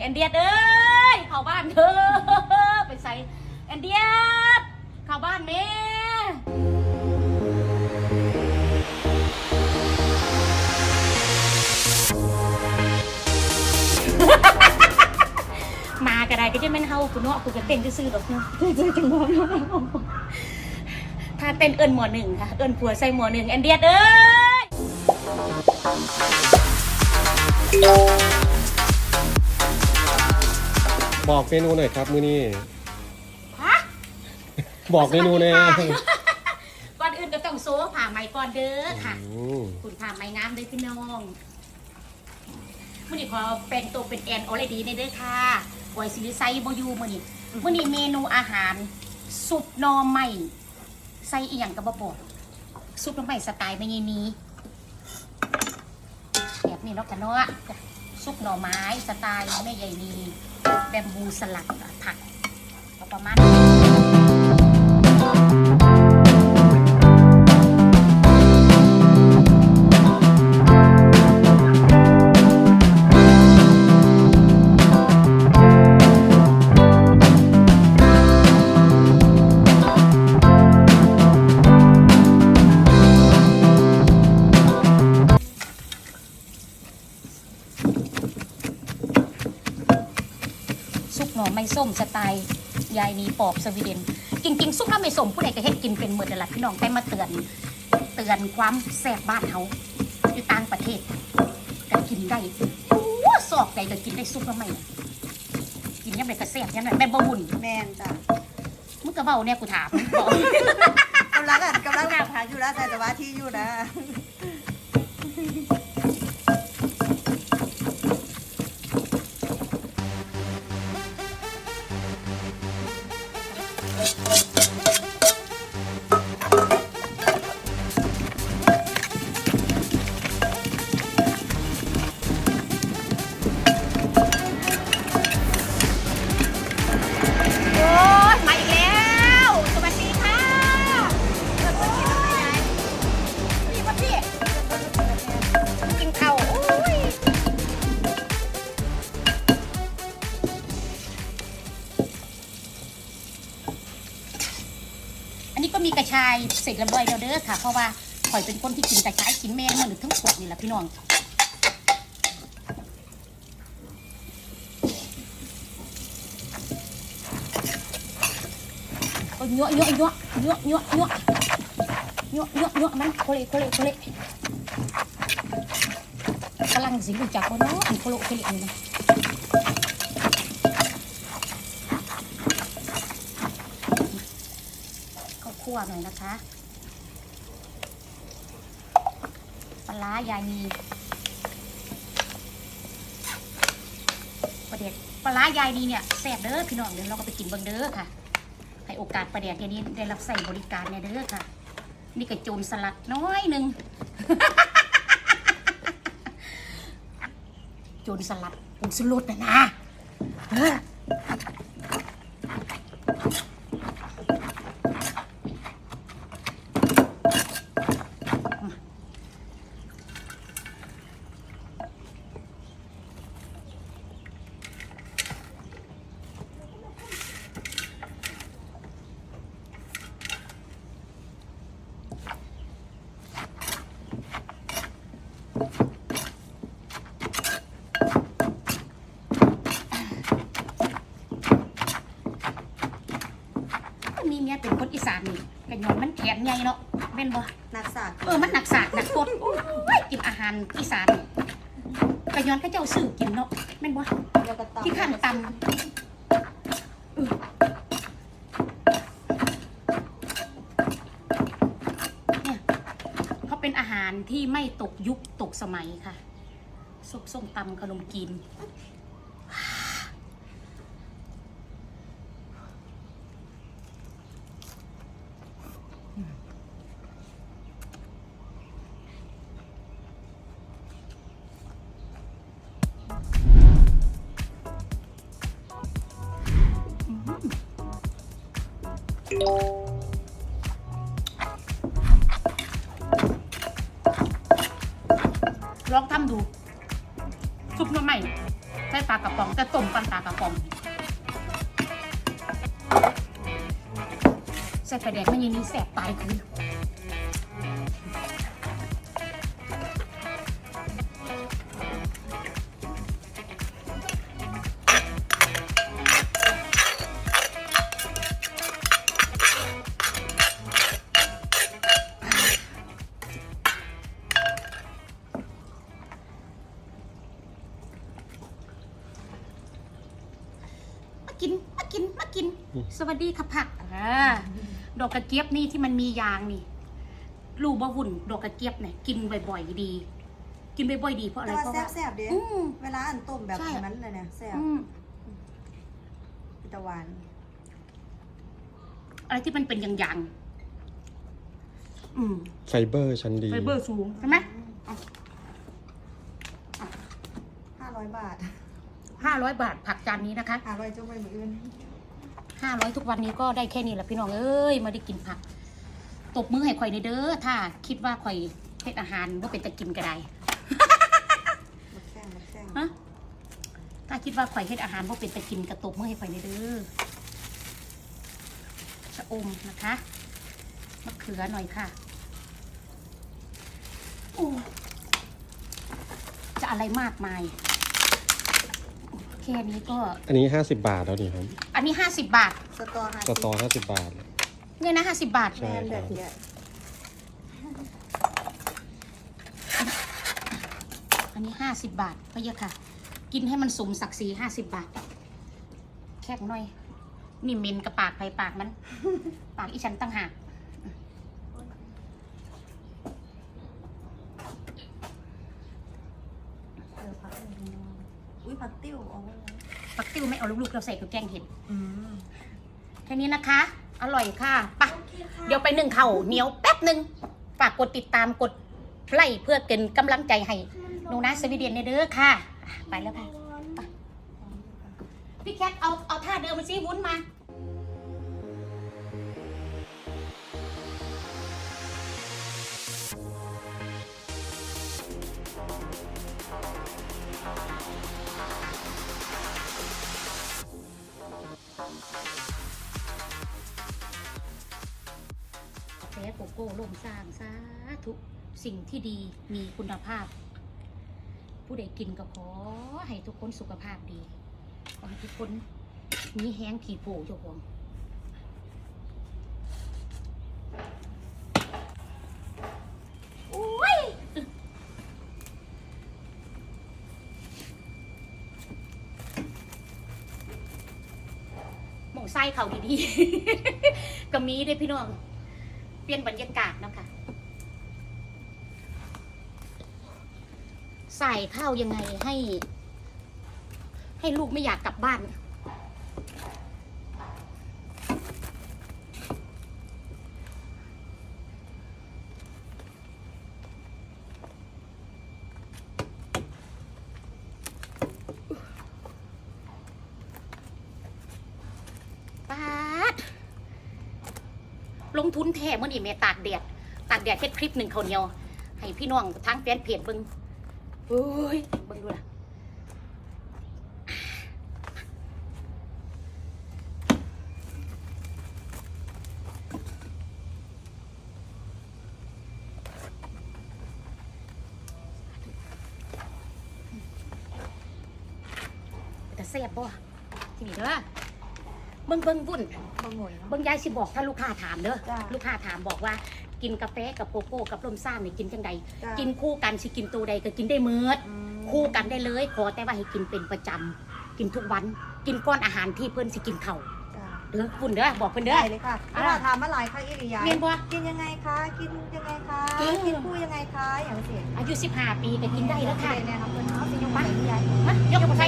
แอนเดียดเอ้ยเข้าบ้านเธอไปใส่แอนเดียดเข้าบ้านแม่มาก็ไดก็จะเป็นเฮาคุณเนาะคุณก็เต้นซื่อๆดอกเนาะเจอจังหวะเนาะถ้าเต้นเอิญหมอหนึ่งค่ะ เอิญผัวใส่หมอหนึ่งแอนเดียดเอ้ย บอกเมนูหน่อยครับมื้อนี้ ฮะบอกเมนูแน่ก่อนอื่นก็ต้องโซ่ผ่าไม้ก่อนเด้อค่ะ อืมคุณผ่าไม้งามเลยพี่น้องมื่อนี้ขอเป็นตัวเป็นแอนออเรดีในเด้อค่ะบอยซิลิไซบอยูมื่อนี้มื่อนี้เมนูอาหาร ซุปหนอไม้ใส่อีหยังกับบะปอดซุปหนอไม้สไตล์ไม่ยีนี้แบบนี้เนาะกันเนาะซุปหน่อไม้สไตล์แม่ใหญ่นี แบมบูสลัดผักประมาณ ซุปหน่อไม้ส้มสไตล์ยายนีปอบสวีเดน จริง ๆ ซุปหน่อไม้ส้มผู้ใดก็เฮ็ดกินเป็นหมดนั่นแหละพี่น้องแต่มาเตือนเตือนความแซ่บบ้านเขาอยู่ต่างประเทศก็กินได้โอ้สอกใดก็กินได้ซุปหน่อไม้น่ะกินยังไงก็แซ่บยังไงแม่บ่หุ่นแมนจ้ะมึงก็เว้าเนี่ยกูถามบอกกำลังอะกำลังหาทางอยู่แล้วแต่สมาธิอยู่นะายเสร็จเรียบร้อยแล้วเด้อค่ะ เพราะว่าข่อยเป็นคนที่กินกระชายกินแมงมันหรือทั้งขวดนี่แหละพี่น้องก็ยั่วยั่วยั่วยั่วยั่วยั่วยั่วยั่วยั่วมันโคเลโคเลโคเลกำลังสิรู้จักว่าเนาะอันโคโลโคเละนี่นะ วหน่อยนะคะปลาร้ายายมีประเด็ดปลาร้ายายดีเนี่ยแซ่บเด้อพี่น้องเดี๋ยวเราก็ไปกินเบิ่งเด้อค่ะ ให้โอกาสประเดี๋ยวเดี๋ยวนี้ได้รับใส่บริการเนี่ยเด้อค่ะ นี่ก็โจรสลัดน้อยหนึ่งโจรสลัดผงสุรสนะนะเออมีเมียเป็นคนอีสานนี่กระยอนมันแขนใหญ่ เนาะเป็นบ่นักศาสตร์เออมันหนักศาสตร์หนักกดโอ้ยกินอาหารอีสานกระยอนก็เจ้าสื่อกินเนาะแม่นบ่แล้วก็ตำที่ข้างตำเออเนี่ยเขาเป็นอาหารที่ไม่ตกยุคตกสมัยค่ะซุปส้มตำขนมจีน ลองทำดู ซุปหน้ำใหม่ใส่ปลากระป๋องแต่ต้มปันปลากระป๋องใส่ไฟแดกมันยังมีแสบตายคือ กินมากินมากินอืมสวัสดีค่ะผักอ่าดอกกระเจี๊ยบนี่ที่มันมียางนี่รูบะหุ่นดอกกระเจี๊ยบเนี่ยกินบ่อยๆดี กินบ่อยๆดีเพราะอะไรแต่ว่าเพราะว่า แซ่บๆเด้อืมเวลาอันต้มแบบใช่ นั้นเลยเนี่ยแซ่บอืมพิตะวันอะไรที่มันเป็นยางๆอืมไฟเบอร์ชั้นดี ไฟเบอร์สูงใช่ไหมห้าร้อยบาท ห้าร้อยบาทผักจานนี้นะคะห้าร้อยจุ่มไปมืออื่นห้าร้อยทุกวันนี้ก็ได้แค่นี้แหละพี่น้องเอ้ยไมาได้กินผัก ตบมือให้ข่อยในอยเด้อถ้าคิดว่าข่อยเฮ็ดอาหารว่าเป็นตะกินก็ได้มาแข้งมาแข้งฮะถ้าคิดว่าข่อยเฮ็ดอาหารว่าเป็นตะกินกระตบมือให้ข่อยในอยเด้อชะอมนะคะมะเขือหน่อยค่ะโอ้จะอะไรมากมายแค่นี้ก็ อันนี้ 50 บาทแล้วนี่ครับอันนี้ห้าสิบบาท สตอห้าสตอ50 บาท เนี่ยนะห้าสิบบาท ใช่แม่นแบบเนี้ยอันนี้ห้าสิบบาทก็เยอะค่ะ กินให้มันสมศักดิ์ศรีห้าสิบบาท แค่หน่อย นี่เมนกับปากไปปากมัน ปากอีฉันตั้งหากเออผักอะไรเนาะ อุ้ย ผักติ้วเอาไว้ผักติ้วไม่เอาลูกๆเราใส่กับแกงเห็ดอืมแค่นี้นะคะ อร่อยค่ะไปะเดี๋ยวไปหนึ่งเข่าวเหนียวแป๊บหนึ่งฝากกดติดตามกดไลค์เพื่อเป็นกำลังใจให้หนูนะสวีเดนในเด้อค่ะ ไปแล้วค่ะไปพี่แคทเอาเอาท่าเดิมมาซิวุ้นมา กโก้ล่มสร้างสาธุสิ่งที่ดีมีคุณภาพ ผู้ใดกินก็ขอให้ทุกคนสุขภาพดีขอให้ทุกคนมีแห้งขี่โผเจ้าของโอ้ยมองไส้เขาดีๆ ก็มีเด้พี่น้อง ปลี่ยนบรรยากาศเนาะคะใส่ข้าวยังไงให้ ให้ลูกไม่อยากกลับบ้าน ปาด ลงทุนแท้เมื่อนี่แม่ตากแดดตากแดดเฮ็ดคลิปหนึ่งเขาเนียว ให้พี่น้องทางแฟนเพจเบิ่งเฮ้ยเบิ่งดูล่ะแต่แซ่บบ่ที่นี่เด้อ เบิ่งเบิ่งวุ่นบะหมี่เนาะ เบิ่งยายสิบอกถ้าลูกค้าถามเด้อจ้ะ ลูกค้าถามบอกว่ากินกาแฟกับโกโก้กับลมซ่ามนี่กินจังใดจ้ะกินคู่กันสิกินตัวใดก็กินได้เมือดอืมคู่กันได้เลยขอแต่ว่าให้กินเป็นประจำกินทุกวัน กินก้อนอาหารที่เพิ่นสิกินเข่าวจ้ะเด้อคุณเด้อบอกเพิ่นเด้อ ได้เลยค่ะเพราะว่าถามมาหลายครั้งอีหลียายเรียนบ่ กินยังไงคะ กินยังไงคะอืมกินคู่ยังไงคะ อย่างเสียอายุ 15 ปีก็กินได้แล้วค่ะเนี่ยครับเพื่อนเอาสิยกไปที่ยายมายกมาใส่